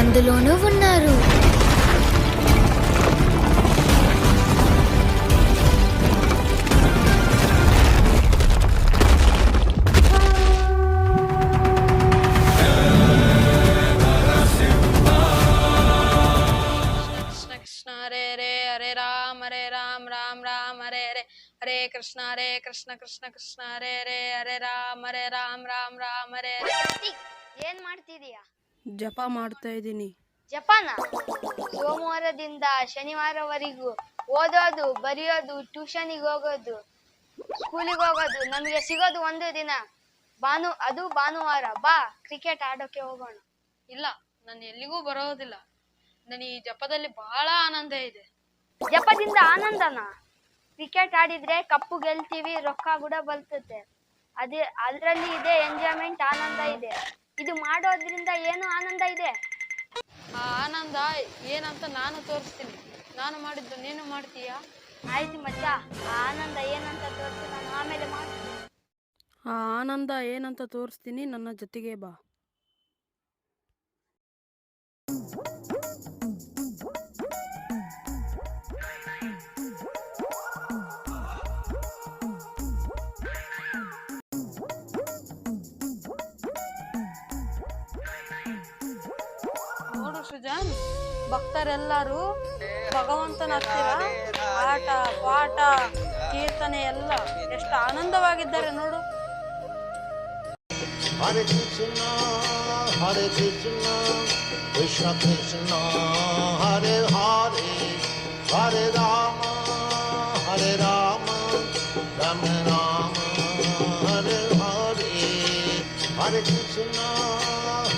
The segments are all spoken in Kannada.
అందులోనూ ఉన్నారు. హరే కృష్ణ రే కృష్ణ కృష్ణ కృష్ణ రే హరే హరే రామ హరే రామ రామ రామ రే. ಏನ್ ಮಾಡ್ತಿದೀಯಾ ಜಪ ಮಾಡ್ತಾ ಇದ್ದೀನಿ. ಜಪಾನ? ಸೋಮವಾರದಿಂದ ಶನಿವಾರವರೆಗೂ ಓದೋದು ಬರೆಯೋದು ಟ್ಯೂಷನಿಗೆ ಹೋಗೋದು ಸ್ಕೂಲಿಗೆ ಹೋಗೋದು ನಮಗೆ ಸಿಗೋದು ಒಂದು ದಿನ. ಭಾನು ಅದು ಭಾನುವಾರ. ಬಾ ಕ್ರಿಕೆಟ್ ಆಡೋಕೆ ಹೋಗೋಣ. ಇಲ್ಲ ನಾನು ಎಲ್ಲಿಗೂ ಬರೋದಿಲ್ಲ. ನನಗೆ ಈ ಜಪದಲ್ಲಿ ಬಹಳ ಆನಂದ ಇದೆ. ಜಪದಿಂದ ಆನಂದನ? ಕ್ರಿಕೆಟ್ ಆಡಿದ್ರೆ ಕಪ್ಪು ಗೆಲ್ತೀವಿ ರೊಕ್ಕ ಕೂಡ ಬರ್ತತೆ ಅದೇ ಅದರಲ್ಲಿ ಇದೆ ಎಂಜಾಯ್ಮೆಂಟ್ ಆನಂದ ಇದೆ. ಇದು ಮಾಡೋದ್ರಿಂದ ಏನು ಆನಂದ ಇದೆ? ಆ ಆನಂದ ಏನಂತ ನಾನು ತೋರಿಸ್ತೀನಿ. ನಾನು ಮಾಡಿದ್ದು ನೀನು ಮಾಡ್ತೀಯಾ? ಆಯ್ತು ಮಚ್ಚ. ಆ ಆನಂದ ಏನಂತ ತೋರಿಸ್ತೀನಿ ನಾನು ಆಮೇಲೆ ಮಾಡ್ತೀನಿ. ಆ ಆನಂದ ಏನಂತ ತೋರಿಸ್ತೀನಿ ನನ್ನ ಜೊತೆಗೆ ಬಾ. ನೋಡು ಸೃಜನ್ ಭಕ್ತರೆಲ್ಲರೂ ಭಗವಂತನ ಹತ್ತಿರ ಆಟ ಪಾಠ ಕೀರ್ತನೆ ಎಲ್ಲ ಎಷ್ಟು ಆನಂದವಾಗಿದ್ದಾರೆ ನೋಡು Hare Krishna, Hare Krishna, Krishna Krishna, Hare Hare, Hare Rama, Hare Rama, Rama Rama, Hare Hare, Hare Krishna,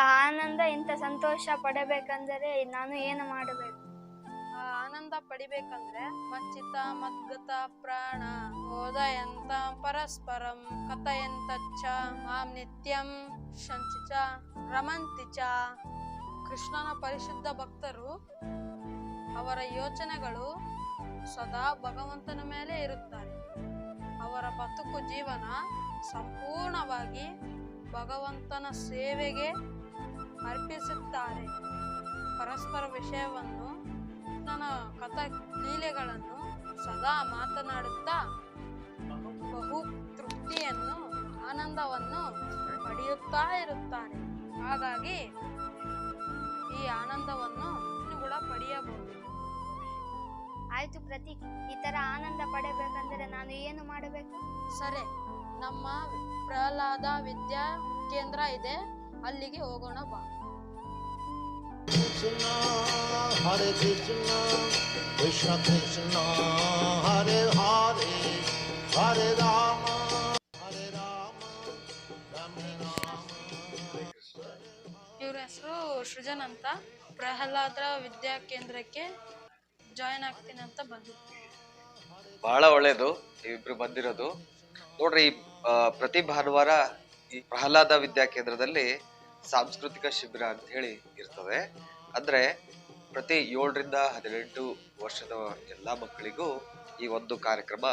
ಆನಂದ ಇಂಥ ಸಂತೋಷ ಪಡಬೇಕಂದರೆ ನಾನು ಏನು ಮಾಡಬೇಕು? ಆ ಆನಂದ ಪಡಿಬೇಕಂದ್ರೆ ಮಚ್ಚಿತ, ಮದ್ಗತ, ಪ್ರಾಣ, ಓದಯಂತ, ಪರಸ್ಪರಂ, ಕಥಯಂತಚ್ಚ, ಮಾಂ ನಿತ್ಯಂ, ಶಂಚಿಚ ರಮಂತಿ ಚ ಕೃಷ್ಣನ ಪರಿಶುದ್ಧ ಭಕ್ತರು ಅವರ ಯೋಚನೆಗಳು ಸದಾ ಭಗವಂತನ ಮೇಲೆ ಇರುತ್ತಾರೆ. ಅವರ ಬದುಕು, ಜೀವನ ಸಂಪೂರ್ಣವಾಗಿ ಭಗವಂತನ ಸೇವೆಗೆ ಅರ್ಪಿಸುತ್ತಾರೆ. ಪರಸ್ಪರ ವಿಷಯವನ್ನು ತನ್ನ ಕಥಾ ಲೀಲೆಗಳನ್ನು ಸದಾ ಮಾತನಾಡುತ್ತಾ ಬಹು ತೃಪ್ತಿಯನ್ನು ಆನಂದವನ್ನು ಪಡೆಯುತ್ತಾ ಇರುತ್ತಾರೆ. ಹಾಗಾಗಿ ಈ ಆನಂದವನ್ನು ನೀನು ಕೂಡ ಪಡೆಯಬಹುದು. ಆಯ್ತು ಪ್ರತೀಕ್ ಈ ತರ ಆನಂದ ಪಡೆಯಬೇಕಂದ್ರೆ ನಾನು ಏನು ಮಾಡಬೇಕು? ಸರಿ ನಮ್ಮ ಪ್ರಹ್ಲಾದ ವಿದ್ಯಾ ಕೇಂದ್ರ ಇದೆ. ಅಲ್ಲಿಗೆ ಹೋಗೋಣ ಬಾ. ಕೃಷ್ಣ ಹರೇ ಕೃಷ್ಣ ಕೃಷ್ಣ ಕೃಷ್ಣ ಹರೇ ಹರೇ ಹರೇ ರಾಮ ಹರೇ ರಾಮ. ಇವ್ರ ಹೆಸರು ಸೃಜನ್ ಅಂತ. ಪ್ರಹ್ಲಾದ ವಿದ್ಯಾ ಕೇಂದ್ರಕ್ಕೆ ಜಾಯಿನ್ ಆಗ್ತೀನಿ ಅಂತ ಬಂದ ಬಹಳ ಒಳ್ಳೇದು ಇಬ್ರು ಬಂದಿರೋದು. ನೋಡ್ರಿ ಈ, ಆ, ಪ್ರತಿ ಭಾನುವಾರ ಈ ಪ್ರಹ್ಲಾದ ವಿದ್ಯಾ ಕೇಂದ್ರದಲ್ಲಿ ಸಾಂಸ್ಕೃತಿಕ ಶಿಬಿರ ಅಂತ ಹೇಳಿ ಇರ್ತದೆ. ಅಂದ್ರೆ ಪ್ರತಿ ಏಳರಿಂದ ಹದಿನೆಂಟು ವರ್ಷದ ಎಲ್ಲಾ ಮಕ್ಕಳಿಗೂ ಈ ಒಂದು ಕಾರ್ಯಕ್ರಮ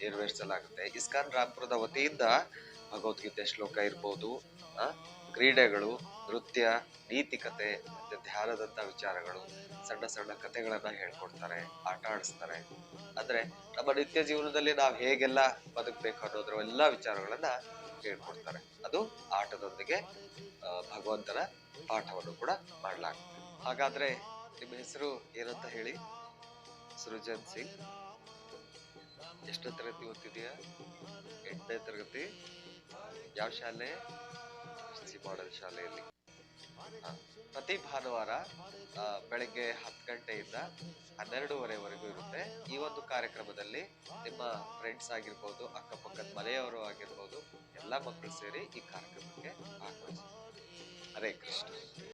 ನೆರವೇರಿಸಲಾಗುತ್ತೆ ಇಸ್ಕಾನ್ ರಾಮ್ಪುರದ ವತಿಯಿಂದ ಭಗವದ್ಗೀತೆ ಶ್ಲೋಕ ಇರ್ಬೋದು ಕ್ರೀಡೆಗಳು, ನೃತ್ಯ, ನೀತಿಕತೆ, ಮತ್ತೆ ಧ್ಯಾನದಂತ ವಿಚಾರಗಳು, ಸಣ್ಣ ಸಣ್ಣ ಕಥೆಗಳನ್ನ ಹೇಳ್ಕೊಡ್ತಾರೆ, ಆಟ ಆಡಿಸ್ತಾರೆ. ಅಂದ್ರೆ ನಮ್ಮ ನಿತ್ಯ ಜೀವನದಲ್ಲಿ ನಾವು ಹೇಗೆಲ್ಲ ಬದುಕಬೇಕು ಅನ್ನೋದ್ರ ಎಲ್ಲಾ ವಿಚಾರಗಳನ್ನ ಹೇಳ್ಕೊಡ್ತಾರೆ. ಅದು ಆಟದೊಂದಿಗೆ ಭಗವಂತನ ಪಾಠವನ್ನು ಕೂಡ ಮಾಡಲಾಗ್ತದೆ ಹಾಗಾದ್ರೆ ನಿಮ್ಮ ಹೆಸರು ಏನಂತ ಹೇಳಿ? ಸೃಜನ್ ಸಿಂಗ್. ಎಷ್ಟನೇ ತರಗತಿ ಓದ್ತಿದ್ಯಾ ಎಂಟನೇ ತರಗತಿ. ಯಾವ ಶಾಲೆ? ಸಿ ಮಾಡೆಲ್ ಶಾಲೆಯಲ್ಲಿ. ಪ್ರತಿ ಭಾನುವಾರ ಬೆಳಿಗ್ಗೆ ಹತ್ತು ಗಂಟೆಯಿಂದ ಹನ್ನೆರಡೂವರೆವರೆಗೂ ಇರುತ್ತೆ. ಒಂದು ಕಾರ್ಯಕ್ರಮದಲ್ಲಿ ನಿಮ್ಮ ಫ್ರೆಂಡ್ಸ್ ಆಗಿರ್ಬೋದು, ಅಕ್ಕಪಕ್ಕದ ಮನೆಯವರು ಆಗಿರ್ಬೋದು, ಎಲ್ಲ ಮಕ್ಕಳು ಸೇರಿ ಈ ಕಾರ್ಯಕ್ರಮಕ್ಕೆ ಆಗಮಿಸಿ. ಹರೇ ಕೃಷ್ಣ.